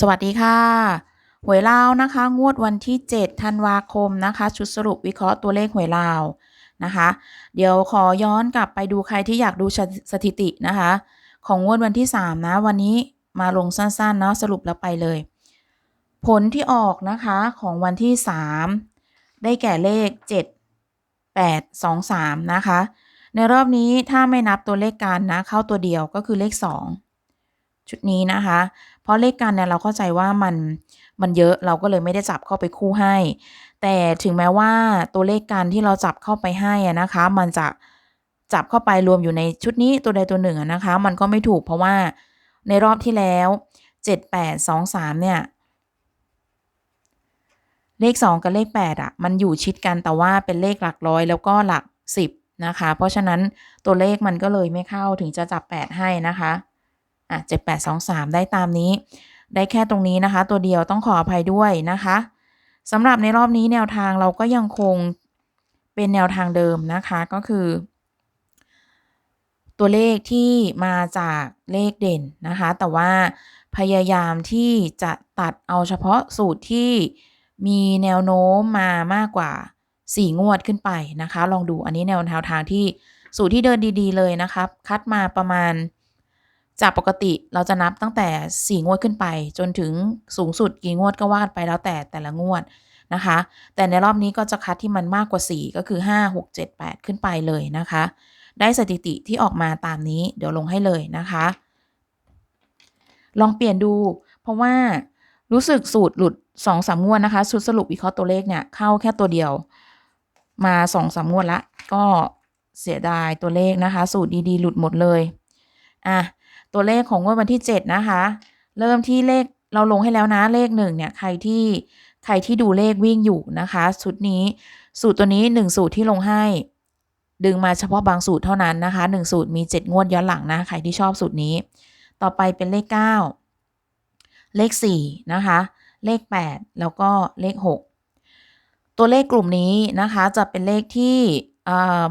สวัสดีค่ะ หวยลาวนะคะ งวดวันที่ 7 ธันวาคมนะคะ ชุดสรุปวิเคราะห์ตัวเลขหวยลาวนะคะ เดี๋ยวขอย้อนกลับไปดูใครที่อยากดูสถิตินะคะ ของงวดวันที่ 3 นะ วันนี้มาลงสั้นๆเนาะสรุปแล้วไปเลย ผลที่ออกนะคะของวันที่ 3 ได้แก่เลข 7 8 2 3 นะคะ ในรอบนี้ถ้าไม่นับตัวเลขการนะ เข้าตัวเดียวก็คือเลข 2 ชุดนี้นะคะ เพราะเลขกันเนี่ยเราเข้าใจว่ามันมันเยอะเราก็เลยไม่ได้จับเข้าไปคู่ให้ แต่ถึงแม้ว่าตัวเลขกันที่เราจับเข้าไปให้นะคะ มันจะจับเข้าไปรวมอยู่ในชุดนี้ตัวใดตัวหนึ่งนะคะ มันก็ไม่ถูกเพราะว่าในรอบที่แล้ว 7 8 2 3 เนี่ย เลข 2 กับเลข 8 อะ มันอยู่ชิดกันแต่ว่าเป็นเลขหลักร้อยแล้วก็หลัก 10 นะคะ เพราะฉะนั้นตัวเลขมันก็เลยไม่เข้าถึงจะจับ 8 ให้นะคะ อะ7 8 2 3 ได้ตามนี้ ได้แค่ตรงนี้นะคะ ตัวเดียวต้องขออภัยด้วยนะคะสำหรับในรอบนี้แนวทางเราก็ยังคงเป็นแนวทางเดิมนะคะก็คือ ตัวเลขที่มาจากเลขเด่นนะคะ แต่ว่าพยายามที่จะตัดเอาเฉพาะสูตรที่มีแนวโน้มมามากกว่า 4 งวดขึ้นไปนะคะ ลองดูอันนี้แนวแนวทางที่สูตรที่เดินดี ๆ เลยนะครับ คัดมาประมาณ จากปกติเราจะนับตั้งแต่ 4 งวดขึ้นไป จนถึงสูงสุดกี่งวดก็วาดไปแล้วแต่แต่ละงวดนะคะ แต่ในรอบนี้ก็จะคัดที่มันมากกว่า 4 ก็คือ 5 6 7 8 ขึ้นไปเลยนะคะ ได้สถิติที่ออกมาตามนี้เดี๋ยวลงให้เลยนะคะ ลองเปลี่ยนดู เพราะว่ารู้สึกสูตรหลุด2อสามงวดนะคะชุดสรุปวิเคราะห์ตัวเลขเนี่ยเข้าแค่ตัวเดียว มา2อสามงวดละ ก็เสียดายตัวเลขนะคะ สูตรดีๆ หลุดหมดเลยอะ ตัวเลขของงวดวันที่ 7 นะคะ เริ่มที่เลขเราลงให้แล้วนะเลขหนึ่งเนี่ยใครที่ใครที่ดูเลขวิ่งอยู่นะคะชุดนี้สูตรตัวนี้ 1 สูตรที่ลงให้ ดึงมาเฉพาะบางสูตรเท่านั้นนะคะ 1 สูตรมี 7 งวดย้อนหลังนะใครที่ชอบสูตรนี้ ต่อไปเป็นเลข 9 เลข4นะคะเลข 8 แล้วก็เลข 6 ตัวเลขกลุ่มนี้นะคะจะเป็นเลขที่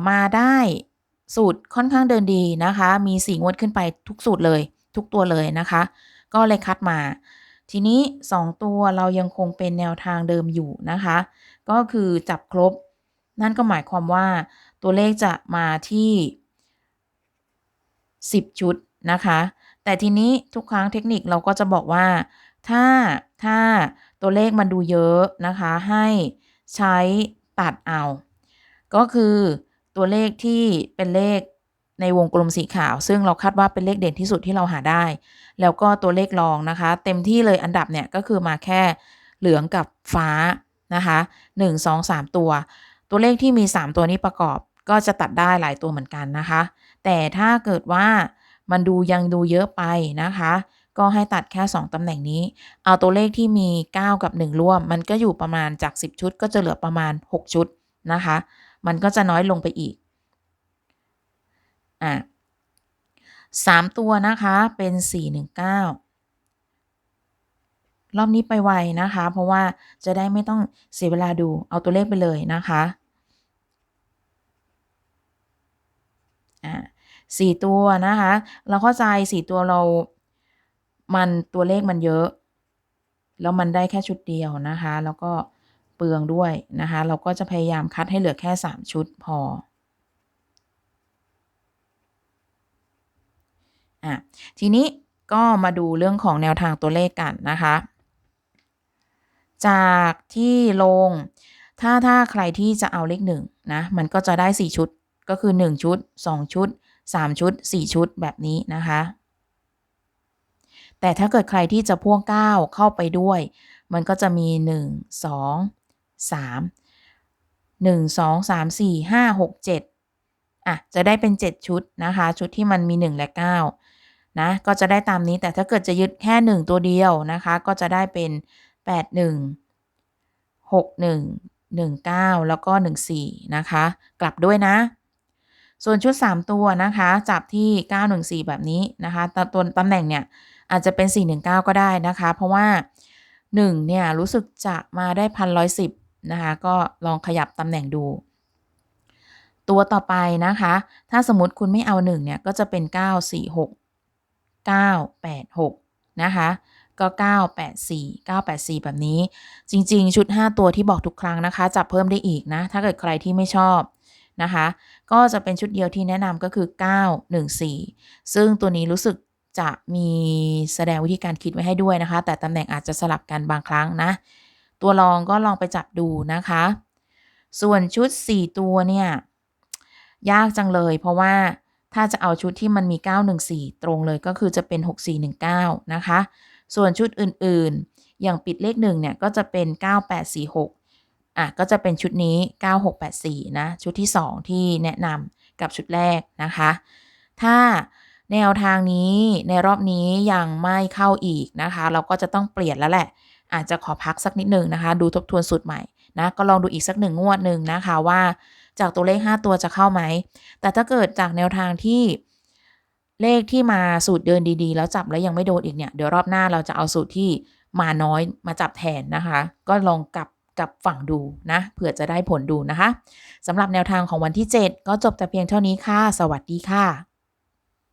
มาได้ สูตรค่อนข้างเดินดีนะคะ มี4งวดขึ้นไปทุกสูตรเลย ทุกตัวเลยนะคะ ก็เลยคัดมา ทีนี้ 2 ตัวเรายังคงเป็นแนวทางเดิมอยู่นะคะ ก็คือจับครบ นั่นก็หมายความว่าตัวเลขจะมาที่ 10 ชุดนะคะ แต่ทีนี้ทุกครั้งเทคนิคเราก็จะบอกว่า ถ้าถ้าตัวเลขมันดูเยอะนะคะ ให้ใช้ตัดเอา ก็คือ ตัวเลขที่เป็นเลขในวงกลมสีขาว ซึ่งเราคาดว่าเป็นเลขเด่นที่สุดที่เราหาได้ แล้วก็ตัวเลขรองนะคะ เต็มที่เลยอันดับเนี่ยก็คือมาแค่เหลืองกับฟ้านะคะ1 2 3 ตัว ตัวเลขที่มี 3 ตัวนี้ประกอบก็จะตัดได้หลายตัวเหมือนกันนะคะ แต่ถ้าเกิดว่ามันดูยังดูเยอะไปนะคะ ก็ให้ตัดแค่ 2 ตำแหน่งนี้ เอาตัวเลขที่มี 9 กับ 1 ร่วม มันก็อยู่ประมาณจาก 10 ชุด ก็จะเหลือประมาณ 6 ชุดนะคะ มันก็จะน้อยลงไปอีกอะสามตัวนะคะเป็น419รอบนี้ไปไวนะคะ เพราะว่าจะได้ไม่ต้องเสียเวลาดูเอาตัวเลขไปเลยนะคะอ่าสี่ตัวนะคะ เราเข้าใจสี่ตัวเรา มันตัวเลขมันเยอะ แล้วมันได้แค่ชุดเดียวนะคะ แล้วก็ ปลืองด้วยนะคะ เราก็จะพยายามคัดให้เหลือแค่สามชุดพออะทีนี้ก็มาดูเรื่องของแนวทางตัวเลขกันนะคะ จากที่ลงถ้าถ้าใครที่จะเอาเลขหนึ่งนะมันก็จะได้ 4 ชุดก็คือ 1 ชุด 2 ชุด 3 ชุด 4 ชุดแบบนี้นะคะ แต่ถ้าเกิดใครที่จะพ่วง 9 เข้าไปด้วย มันก็จะมี 1 2 3 1 2 3 4 5 6 7อะจะได้เป็น 7 ชุดนะคะ ชุดที่มันมี 1 และ 9 นะ ก็จะได้ตามนี้แต่ถ้าเกิดจะยึดแค่ 1 ตัวเดียวนะคะ ก็จะได้เป็น 8 1 6 1 1 9 แล้วก็ 1 4 นะคะ กลับด้วยนะ ส่วนชุด 3 ตัวนะคะ จับที่ 914 แบบนี้นะคะตัวตำแหน่งเนี่ย อาจจะเป็น 419 ก็ได้นะคะ เพราะว่า 1 เนี่ย รู้สึกจะมาได้พันร้อยสิบ นะคะ ก็ลองขยับตำแหน่งดู ตัวต่อไปนะคะ ถ้าสมมติคุณไม่เอา1เนี่ย ก็จะเป็น 946 986 นะคะ ก็ 984 984 แบบนี้ จริง ๆ ชุด 5 ตัวที่บอกทุกครั้งนะคะ จับเพิ่มได้อีกนะ ถ้าเกิดใครที่ไม่ชอบนะคะ ก็จะเป็นชุดเดียวที่แนะนำก็คือ 914 ซึ่งตัวนี้รู้สึกจะมีแสดงวิธีการคิดไว้ให้ด้วยนะคะ แต่ตำแหน่งอาจจะสลับกันบางครั้งนะ ตัวลองก็ลองไปจับดูนะคะ ส่วนชุด 4 ตัวเนี่ย ยากจังเลยเพราะว่าถ้าจะเอาชุดที่มันมี 914 ตรงเลยก็คือจะเป็น 6419 นะคะ ส่วนชุดอื่นๆ อย่างปิดเลขหนึ่งเนี่ยก็จะเป็น 9846 อะก็จะเป็นชุดนี้ 9684 นะ ชุดที่ 2 ที่แนะนำกับชุดแรกนะคะ ถ้าแนวทางนี้ในรอบนี้ยังไม่เข้าอีกนะคะ เราก็จะต้องเปลี่ยนแล้วแหละ อาจจะขอพักสักนิดหนึ่งนะคะ ดูทบทวนสูตรใหม่นะก็ลองดูอีกสักหนึ่งงวดหนึ่งนะคะว่าจากตัวเลข 5 ตัวจะเข้าไหม แต่ถ้าเกิดจากแนวทางที่เลขที่มาสูตรเดินดีๆ แล้วจับแล้วยังไม่โดนอีกเนี่ย เดี๋ยวรอบหน้าเราจะเอาสูตรที่มาน้อยมาจับแทนนะคะ ก็ลองกลับกับฝั่งดูนะเผื่อจะได้ผลดูนะคะสำหรับแนวทางของวันที่ 7 ก็จบแต่เพียงเท่านี้ค่ะ สวัสดีค่ะ